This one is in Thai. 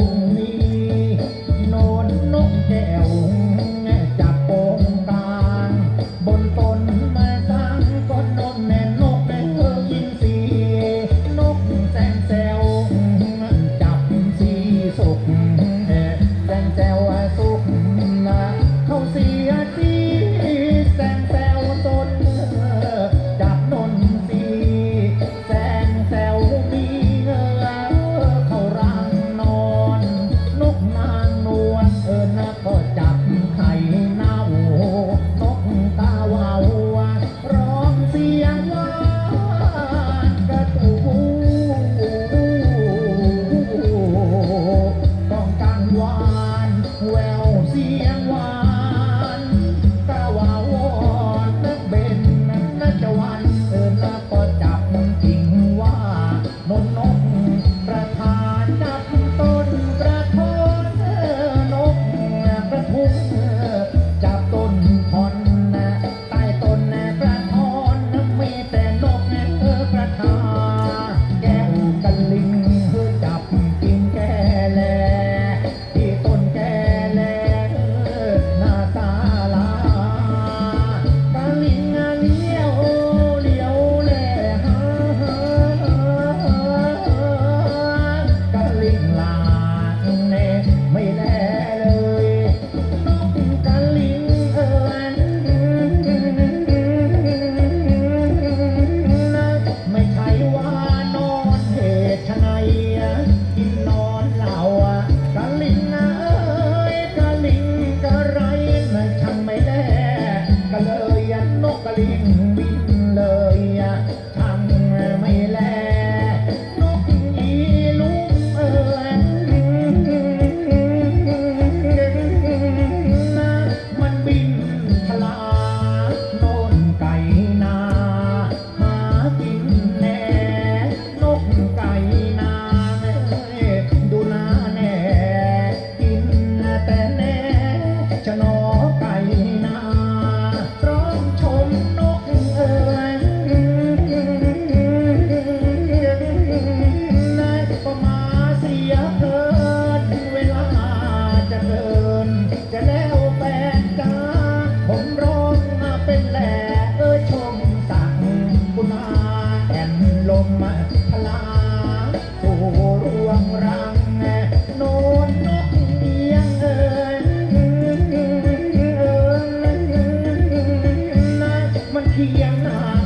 Mm-hmm. แววเสียงว่า เลยยันนกกระลิง ยอะเกินเวลาจะเดิน จะแล้วแปดจ้าผมร้องมาเป็นแหล่เออชมสั่งกุณาแอนลมพลาสู่รวงรังโนนนกเอียงเอ่ยมันเคียงหนา